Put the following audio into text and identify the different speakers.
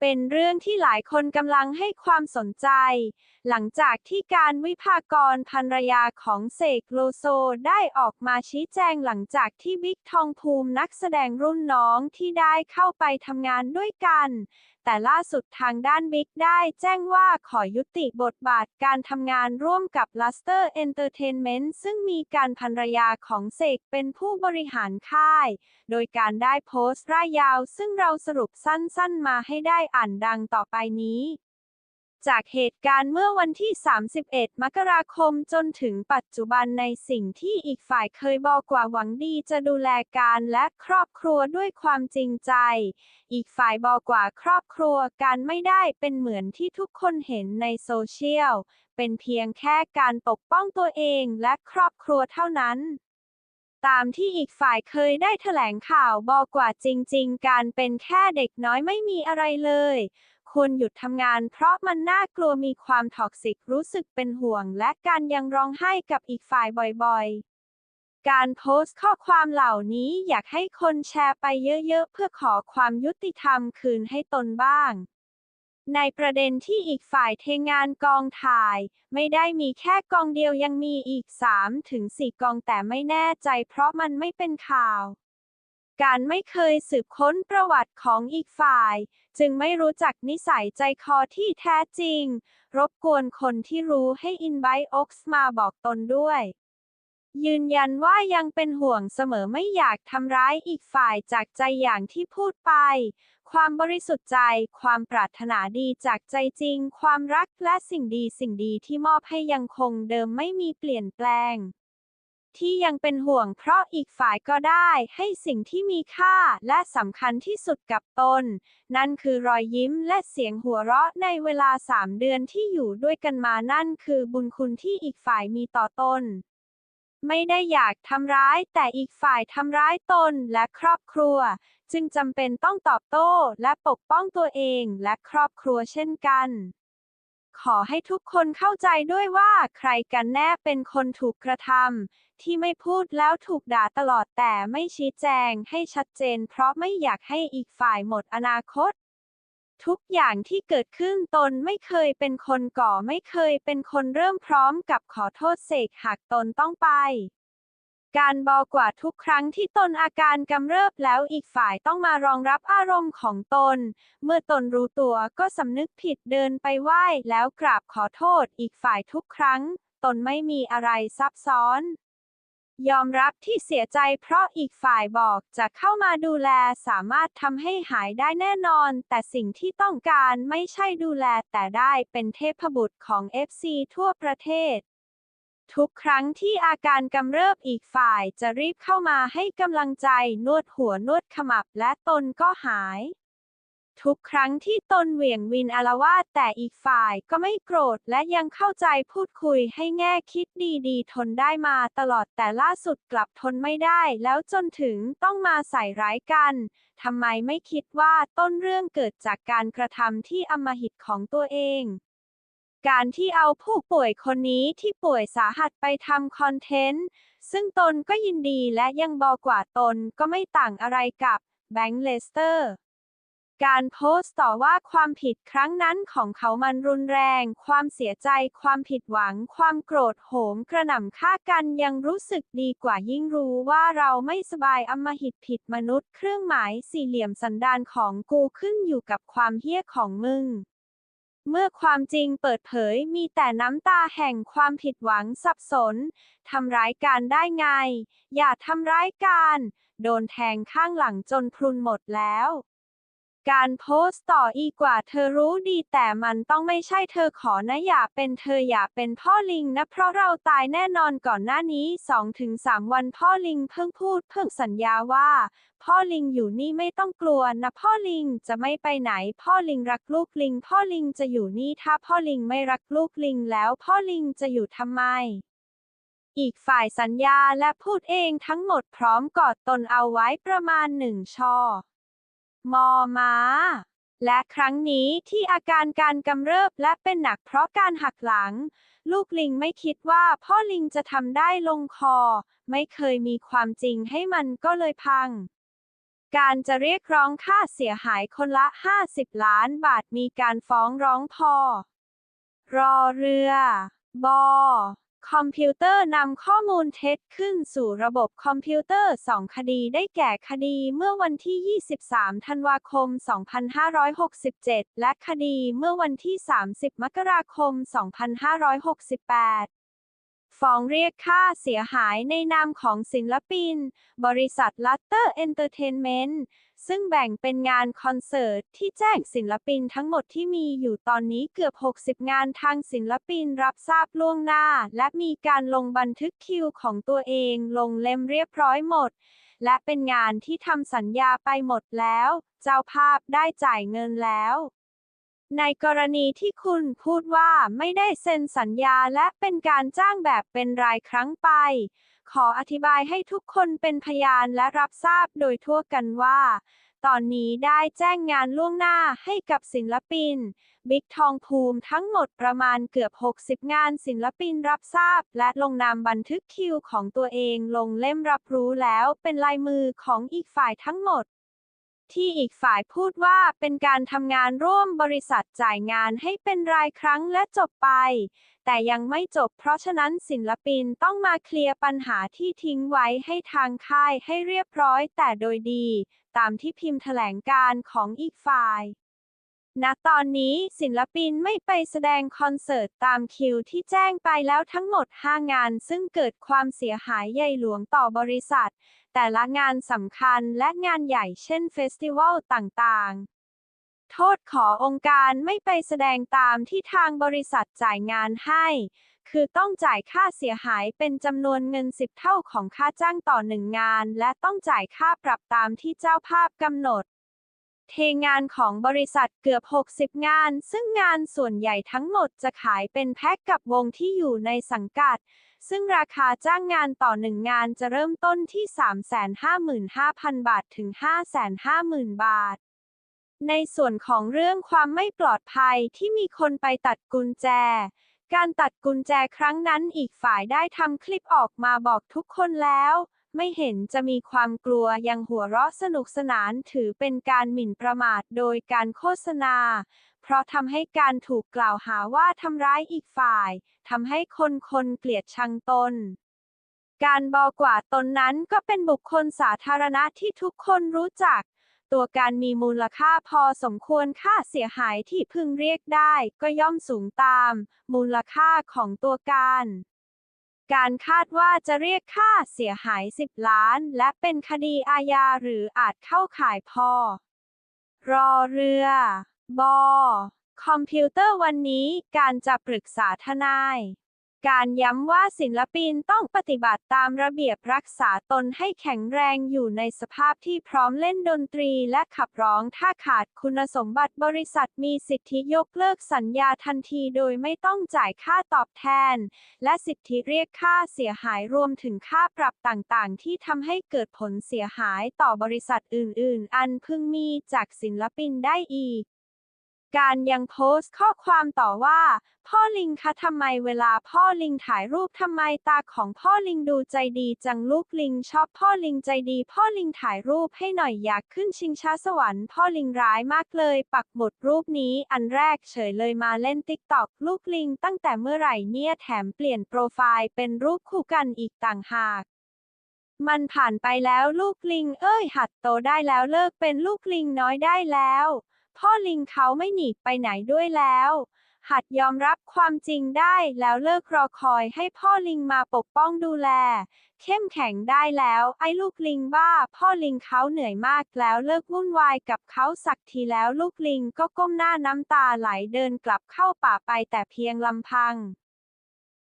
Speaker 1: เป็นเรื่องที่หลายคนกำลังให้ความสนใจ หลังจากที่การวิพากรภรรยาของเสกโลโซได้ออกมาชี้แจงหลังจากที่บิ๊กทองภูมินักแสดงรุ่นน้องที่ได้เข้าไปทำงานด้วยกัน แต่ล่าสุดทางด้านบิ๊กได้แจ้งว่าขอยุติบทบาทการทำงานร่วมกับลัสเตอร์เอนเตอร์เทนเมนต์ซึ่งมีการภรรยาของเสกเป็นผู้บริหารค่าย โดยการได้โพสต์ร่ายยาวซึ่งเราสรุปสั้นๆมาให้ได้อ่านดังต่อไปนี้ จากเหตุการณ์เมื่อวันที่ 31 มกราคมจนถึงปัจจุบันในสิ่งที่อีกฝ่ายเคยบอกว่าหวังดีจะดูแลการและครอบครัวด้วยความจริงใจ อีกฝ่ายบอกว่าครอบครัวการไม่ได้เป็นเหมือนที่ทุกคนเห็นในโซเชียล เป็นเพียงแค่การปกป้องตัวเองและครอบครัวเท่านั้นตามที่อีกฝ่ายเคยได้แถลงข่าวบอกว่าจริง ๆ การเป็นแค่เด็กน้อยไม่มีอะไรเลย ควรหยุดทำงานเพราะมันน่ากลัวมีความท็อกซิกรู้สึกเป็นห่วง และการยังร้องไห้กับอีกฝ่ายบ่อยๆ การโพสต์ข้อความเหล่านี้อยากให้คนแชร์ไปเยอะๆ เพื่อขอความยุติธรรมคืนให้ตนบ้าง ในประเด็นที่อีกฝ่ายเทงานกองถ่าย ไม่ได้มีแค่กองเดียวยังมีอีก3ถึง4กองแต่ไม่แน่ใจเพราะมันไม่เป็นข่าว การไม่เคยสืบค้นประวัติของอีกฝ่าย จึงไม่รู้จักนิสัยใจคอที่แท้จริง รบกวนคนที่รู้ให้อินไบโอ็กซ์มาบอกตนด้วย ยืนยันว่ายังเป็นห่วงเสมอไม่อยากทำร้ายอีกฝ่ายจากใจอย่างที่พูดไป ความบริสุทธิ์ใจ ความปรารถนาดีจากใจจริง ความรักและสิ่งดีสิ่งดีที่มอบให้ยังคงเดิมไม่มีเปลี่ยนแปลง ที่ยังเป็นห่วงเพราะอีกฝ่ายก็ได้ให้สิ่งที่มีค่าและสำคัญที่สุดกับตน นั่นคือรอยยิ้มและเสียงหัวเราะในเวลาสามเดือนที่อยู่ด้วยกันมานั่นคือบุญคุณที่อีกฝ่ายมีต่อตน ไม่ได้อยากทำร้ายแต่อีกฝ่ายทำร้ายตนและครอบครัว จึงจำเป็นต้องตอบโต้และปกป้องตัวเองและครอบครัวเช่นกัน ขอให้ทุกคนเข้าใจด้วยว่าใครกันแน่เป็นคนถูกกระทำที่ไม่พูดแล้วถูกด่าตลอดแต่ไม่ชี้แจงให้ชัดเจน เพราะไม่อยากให้อีกฝ่ายหมดอนาคต ทุกอย่างที่เกิดขึ้นตนไม่เคยเป็นคนก่อไม่เคยเป็นคนเริ่มพร้อมกับขอโทษเสกหากตนต้องไป การบอกว่าทุกครั้งที่ตนอาการกำเริบแล้วอีกฝ่ายต้องมารองรับอารมณ์ของตน เมื่อตนรู้ตัวก็สำนึกผิดเดินไปไหว้แล้วกราบขอโทษอีกฝ่ายทุกครั้ง ตนไม่มีอะไรซับซ้อน ยอมรับที่เสียใจเพราะอีกฝ่ายบอกจะเข้ามาดูแลสามารถทำให้หายได้แน่นอน แต่สิ่งที่ต้องการไม่ใช่ดูแลแต่ได้เป็นเทพบุตรของ FC ทั่วประเทศ ทุกครั้งที่อาการกำเริบอีกฝ่ายจะรีบเข้ามาให้กำลังใจนวดหัวนวดขมับและตนก็หาย ทุกครั้งที่ตนเหวี่ยงวินอารวาสแต่อีกฝ่ายก็ไม่โกรธและยังเข้าใจพูดคุยให้แง่คิดดีๆ ทนได้มาตลอดแต่ล่าสุดกลับทนไม่ได้แล้วจนถึงต้องมาใส่ร้ายกันทำไมไม่คิดว่าต้นเรื่องเกิดจากการกระทำที่อำมหิตของตัวเอง การที่เอาผู้ป่วยคนนี้ที่ป่วยสาหัสไปทำคอนเทนต์ ซึ่งตนก็ยินดีและยังบอกว่าตนก็ไม่ต่างอะไรกับแบงค์เลสเตอร์ การโพสต์ต่อว่าความผิดครั้งนั้นของเขามันรุนแรง ความเสียใจ ความผิดหวัง ความโกรธโหมกระหน่ำฆ่ากันยังรู้สึกดีกว่ายิ่งรู้ว่าเราไม่สบายอมหิตผิดมนุษย์ เครื่องหมายสี่เหลี่ยมสันดานของกูขึ้นอยู่กับความเฮี้ยของมึง เมื่อความจริงเปิดเผยมีแต่น้ำตาแห่งความผิดหวังสับสน ทำร้ายการได้ไง อย่าทำร้ายการ โดนแทงข้างหลังจนพรุนหมดแล้ว การโพสต์ต่ออีกกว่า เธอรู้ดีแต่มันต้องไม่ใช่เธอขอนะอย่าเป็นเธออย่าเป็นพ่อลิงนะ เพราะเราตายแน่นอนก่อนหน้านี้ 2-3 วันพ่อลิงเพิ่งพูดเพิ่งสัญญาว่า พ่อลิงอยู่นี่ไม่ต้องกลัวนะพ่อลิงจะไม่ไปไหน พ่อลิงรักลูกลิง พ่อลิงจะอยู่นี่ถ้าพ่อลิงไม่รักลูกลิงแล้วพ่อลิงจะอยู่ทำไมอีกฝ่ายสัญญาและพูดเองทั้งหมดพร้อมกอดตนเอาไว้ประมาณหนึ่งช่อ มอมาและครั้งนี้ที่อาการการกำเริบและเป็นหนักเพราะการหักหลัง ลูกลิงไม่คิดว่าพ่อลิงจะทำได้ลงคอ ไม่เคยมีความจริงให้มันก็เลยพัง การจะเรียกร้องค่าเสียหายคนละ 50 ล้านบาทมีการฟ้องร้องพอ รอเรือ บอ คอมพิวเตอร์นำข้อมูลเท็จขึ้นสู่ระบบคอมพิวเตอร์ 2 คดีได้แก่คดีเมื่อวันที่ 23 ธันวาคม 2567 และคดีเมื่อวันที่ 30 มกราคม 2568 ฟ้องเรียกค่าเสียหายในนามของศิลปิน บริษัทลัตเตอร์เอนเตอร์เทนเมนต์ ซึ่งแบ่งเป็นงานคอนเสิร์ตที่แจ้งศิลปินทั้งหมดที่มีอยู่ตอนนี้เกือบ 60 งานทางศิลปินรับทราบล่วงหน้า และมีการลงบันทึกคิวของตัวเองลงเล่มเรียบร้อยหมด และเป็นงานที่ทำสัญญาไปหมดแล้ว เจ้าภาพได้จ่ายเงินแล้ว ในกรณีที่คุณพูดว่าไม่ได้เซ็นสัญญาและเป็นการจ้างแบบเป็นรายครั้งไป ขออธิบายให้ทุกคนเป็นพยานและรับทราบโดยทั่วกันว่า ตอนนี้ได้แจ้งงานล่วงหน้าให้กับศิลปิน บิ๊กทองภูมิทั้งหมดประมาณเกือบ 60 งานศิลปินรับทราบ และลงนามบันทึกคิวของตัวเองลงเล่มรับรู้แล้วเป็นลายมือของอีกฝ่ายทั้งหมด ที่อีกฝ่ายพูดว่าเป็นการทำงานร่วมบริษัทจ่ายงานให้เป็นรายครั้งและจบไป แต่ยังไม่จบเพราะฉะนั้นศิลปินต้องมาเคลียร์ปัญหาที่ทิ้งไว้ให้ทางค่ายให้เรียบร้อยแต่โดยดี ตามที่พิมพ์แถลงการของอีกฝ่าย ณตอนนี้ศิลปินไม่ไปแสดงคอนเสิร์ตตามคิวที่แจ้งไปแล้วทั้งหมด 5 งาน ซึ่งเกิดความเสียหายใหญ่หลวงต่อบริษัท แต่ละงานสำคัญและงานใหญ่เช่นเฟสติวัลต่างๆโทษขอองค์การไม่ไปแสดงตามที่ทางบริษัทจ่ายงานให้ คือต้องจ่ายค่าเสียหายเป็นจำนวนเงิน10เท่าของค่าจ้างต่อหนึ่งงาน และต้องจ่ายค่าปรับตามที่เจ้าภาพกำหนด เทงานของบริษัทเกือบ 60 งาน ซึ่งงานส่วนใหญ่ทั้งหมดจะขายเป็นแพ็กกับวงที่อยู่ในสังกัด ซึ่งราคาจ้างงานต่อหนึ่งงานจะเริ่มต้นที่ 355,000 บาทถึง 550,000 บาท ในส่วนของเรื่องความไม่ปลอดภัยที่มีคนไปตัดกุญแจการตัดกุญแจครั้งนั้นอีกฝ่ายได้ทำคลิปออกมาบอกทุกคนแล้ว ไม่เห็นจะมีความกลัวยังหัวเราะสนุกสนานถือเป็นการหมิ่นประมาทโดยการโฆษณา เพราะทำให้การถูกกล่าวหาว่าทำร้ายอีกฝ่ายทำให้คนคนเกลียดชังตน การบอกว่าตนนั้นก็เป็นบุคคลสาธารณะที่ทุกคนรู้จัก ตัวการมีมูลค่าพอสมควรค่าเสียหายที่พึงเรียกได้ ก็ย่อมสูงตาม มูลค่าของตัวการ การคาดว่าจะเรียกค่าเสียหาย 10 ล้าน และเป็นคดีอาญาหรืออาจเข้าข่ายพอ รอเรือ บอ คอมพิวเตอร์วันนี้การจะปรึกษาทนาย การย้ำว่าศิลปินต้องปฏิบัติตามระเบียบรักษาตนให้แข็งแรงอยู่ในสภาพที่พร้อมเล่นดนตรีและขับร้องถ้าขาดคุณสมบัติบริษัทมีสิทธิยกเลิกสัญญาทันทีโดยไม่ต้องจ่ายค่าตอบแทน และสิทธิเรียกค่าเสียหายรวมถึงค่าปรับต่างๆ ที่ทำให้เกิดผลเสียหายต่อบริษัทอื่น ๆ อันพึงมีจากศิลปินได้อีก การยังโพสต์ข้อความต่อว่า พ่อลิงคะทำไมเวลาพ่อลิงถ่ายรูปทำไมตาของพ่อลิงดูใจดีจังลูกลิงชอบพ่อลิงใจดี พ่อลิงถ่ายรูปให้หน่อยอยากขึ้นชิงช้าสวรรค์พ่อลิงร้ายมากเลย ปักหมุดรูปนี้อันแรกเฉยเลยมาเล่นติ๊กตอกลูกลิงตั้งแต่เมื่อไหร่เนี่ยแถมเปลี่ยนโปรไฟล์เป็นรูปคู่กันอีกต่างหากมันผ่านไปแล้วลูกลิง เอ้ย หัดโตได้แล้วเลิกเป็นลูกลิงน้อยได้แล้ว พ่อลิงเขาไม่หนีไปไหนด้วยแล้ว หัดยอมรับความจริงได้แล้วเลิกรอคอยให้พ่อลิงมาปกป้องดูแล เข้มแข็งได้แล้ว ไอ้ลูกลิงบ้า พ่อลิงเขาเหนื่อยมากแล้วเลิกวุ่นวายกับเขาสักทีแล้วลูกลิงก็ก้มหน้าน้ำตาไหลเดินกลับเข้าป่าไปแต่เพียงลำพัง